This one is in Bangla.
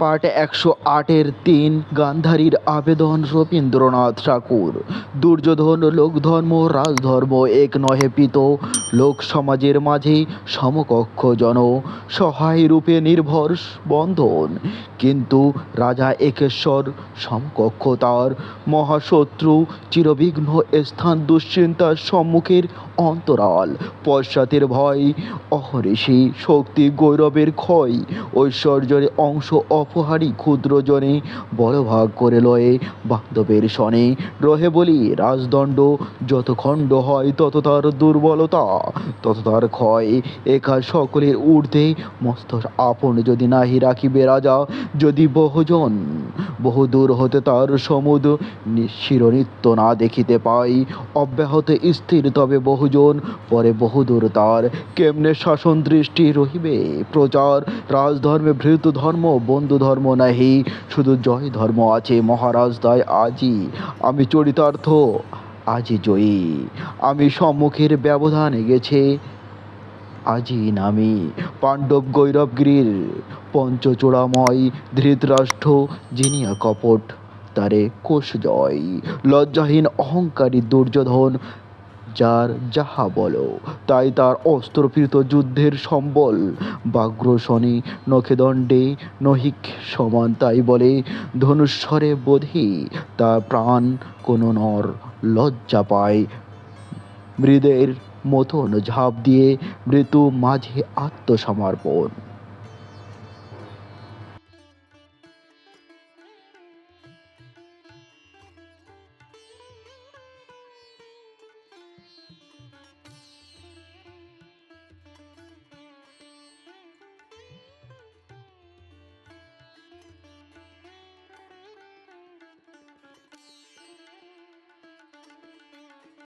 পার্ট একশো আটের তিন গান্ধারীর আবেদন রবীন্দ্রনাথ ঠাকুর। দুর্যোধন লোকধর্ম রাজধর্ম এক নহে পিত লোক সমাজের মাঝে সমকক্ষ জন সহায় রূপে নির্ভর বন্ধন। কিন্তু রাজা একেশ্বর সমকক্ষ তার মহাশত্রু চিরবিঘ্ন স্থান দুশ্চিন্তার সম্মুখের অন্তরাল। পশ্চাতের ভয় অহরিষি শক্তি গৌরবের ক্ষয়, ঐশ্বর্যের অংশ অপহারী ক্ষুদ্র জনে বড়ভাগ করে লয়ে বান্ধবের সনে রহে বলি রাজদণ্ড, যত খণ্ড হয় তত তার দুর্বলতা। তত তার ক্ষয় একা সকলের ঊর্ধ্বে। মস্ত আপন যদি নাহি রাখিবে রাজা, যদি বহুজন বহুদূর হতে তার সমুদ শিরনিত্য না দেখিতে পাই অব্যাহত স্থির তবে বহুজন, পরে বহুদূর তার কেমনে শাসন দৃষ্টি রহিবে? প্রচার, রাজধর্মে, ভৃত ধর্ম, বন্ধু ধর্ম নাহি। শুধু জয় ধর্ম আছে মহারাজ দায় আজই আমি চরিতার্থ। আজই জয়ী। আমি সম্মুখের ব্যবধানে গেছে। আজি নামি পাণ্ডব গৈরবগিরির পঞ্চচূড়াময় ধৃতরাষ্ট্র জিনিয়া কপট, তারে কোষ জয়। লজ্জাহীন অহংকারী দুর্যোধন, যার যাহা বলো, তাই তার অস্ত্রপ্রীত যুদ্ধের সম্বল। বাগ্রসনে নখেদণ্ডে নহিক সমান তাই বলে ধনুস্বরে বোধি তার প্রাণ কোনো নর। লজ্জা পায়। মৃদের মতন ঝাঁপ দিয়ে মৃত্যু মাঝে আত্মসমর্পণ।